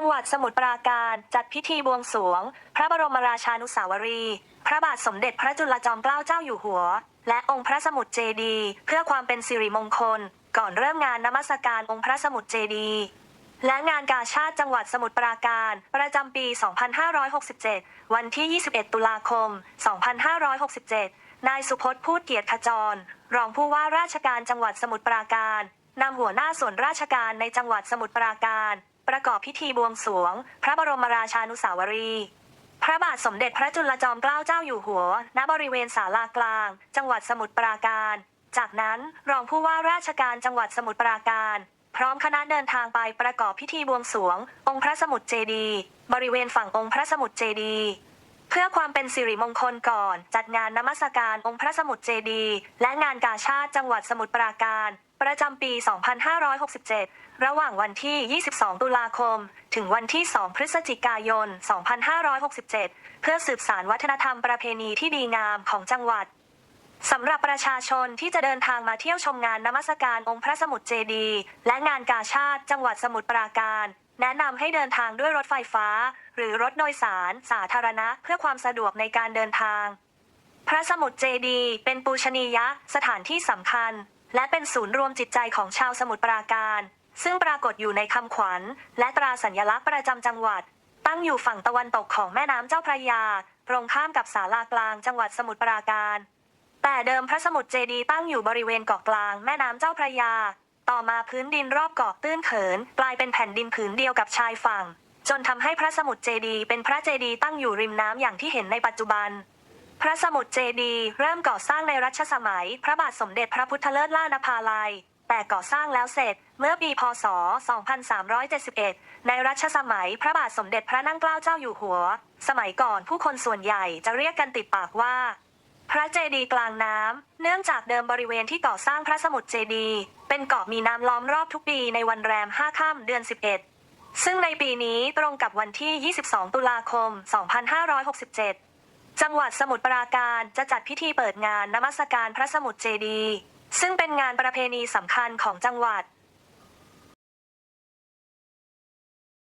จังหวัดสมุทรปราการจัดพิธีบวงสรวง พระบรมราชานุสาวรีย์พระบาทสมเด็จพระจุลจอมเกล้าเจ้าอยู่หัว และองค์พระสมุทรเจดีย์เพื่อความเป็นสิริมงคล ก่อนเริ่มงานนมัสการองค์พระสมุทรเจดีย์และงานกาชาติจังหวัดสมุทรปราการ ประจำปี 2567 วันที่ 21 ตุลาคม 2567 นายสุพจน์พูดเกียรติขจร รองผู้ว่าราชการจังหวัดสมุทรปราการนำหัวหน้าส่วนราชการในจังหวัดสมุทรปราการ ประกอบพิธีบวงสรวง พระบรมราชานุสาวรีย์พระบาทสมเด็จพระจุลจอมเกล้าเจ้าอยู่หัว ณ บริเวณศาลากลาง จังหวัดสมุทรปราการ จากนั้นรองผู้ว่าราชการจังหวัดสมุทรปราการ พร้อมคณะเดินทางไปประกอบพิธีบวงสรวง องค์พระสมุทรเจดีย์บริเวณฝั่งองค์พระสมุทรเจดีย์เพื่อความเป็นสิริมงคลก่อน จัดงานนมัสการองค์พระสมุทรเจดีย์และงานกาชาติจังหวัดสมุทรปราการ ประจำปี 2567 ระหว่างวันที่ 22 ตุลาคม ถึงวันที่ 2 พฤศจิกายน 2567 เพื่อสืบสานวัฒนธรรมประเพณีที่ดีงามของจังหวัดสำหรับประชาชนที่จะเดินทางมาเที่ยวชมงานนมัสการองค์พระสมุทรเจดี และงานกาชาติจังหวัดสมุทรปราการ แนะนำให้เดินทางด้วยรถไฟฟ้า หรือรถโดยสารสาธารณะเพื่อความสะดวกในการเดินทาง พระสมุทรเจดี เป็นปูชนียสถานที่สำคัญ และเป็นศูนย์รวมจิตใจของชาวสมุทรปราการ ซึ่งปรากฏอยู่ในคำขวัญ และตราสัญลักษณ์ประจำจังหวัด ตั้งอยู่ฝั่งตะวันตกของแม่น้ำเจ้าพระยา ตรงข้ามกับศาลากลางจังหวัดสมุทรปราการ แต่เดิมพระสมุทรเจดีย์ตั้งอยู่บริเวณเกาะกลางแม่น้ำเจ้าพระยา ต่อมาพื้นดินรอบเกาะตื้นเขิน กลายเป็นแผ่นดินผืนเดียวกับชายฝั่ง จนทำให้พระสมุทรเจดีย์เป็นพระเจดีย์ตั้งอยู่ริมน้ำอย่างที่เห็นในปัจจุบัน พระสมุทรเจดีเริ่มก่อสร้างในรัชสมัย พระบาทสมเด็จพระพุทธเลิศล่านภาลัย แต่ก่อสร้างแล้วเสร็จเมื่อปีพศ 2371 ในรัชสมัยพระบาทสมเด็จพระนั่งเกล้าเจ้าอยู่หัว สมัยก่อนผู้คนส่วนใหญ่จะเรียกกันติดปากว่า พระเจดีย์กลางน้ำ เนื่องจากเดิมบริเวณที่ก่อสร้างพระสมุทรเจดีย์เป็นเกาะมีน้ำล้อมรอบทุกปีในวันแรม 5 ค่ำเดือน 11 ซึ่งในปีนี้ตรงกับวันที่ 22 ตุลาคม 2567 จังหวัดสมุทรปราการจะจัดพิธีเปิดงานนมัสการพระสมุทรเจดีย์ซึ่งเป็นงานประเพณีสำคัญของจังหวัด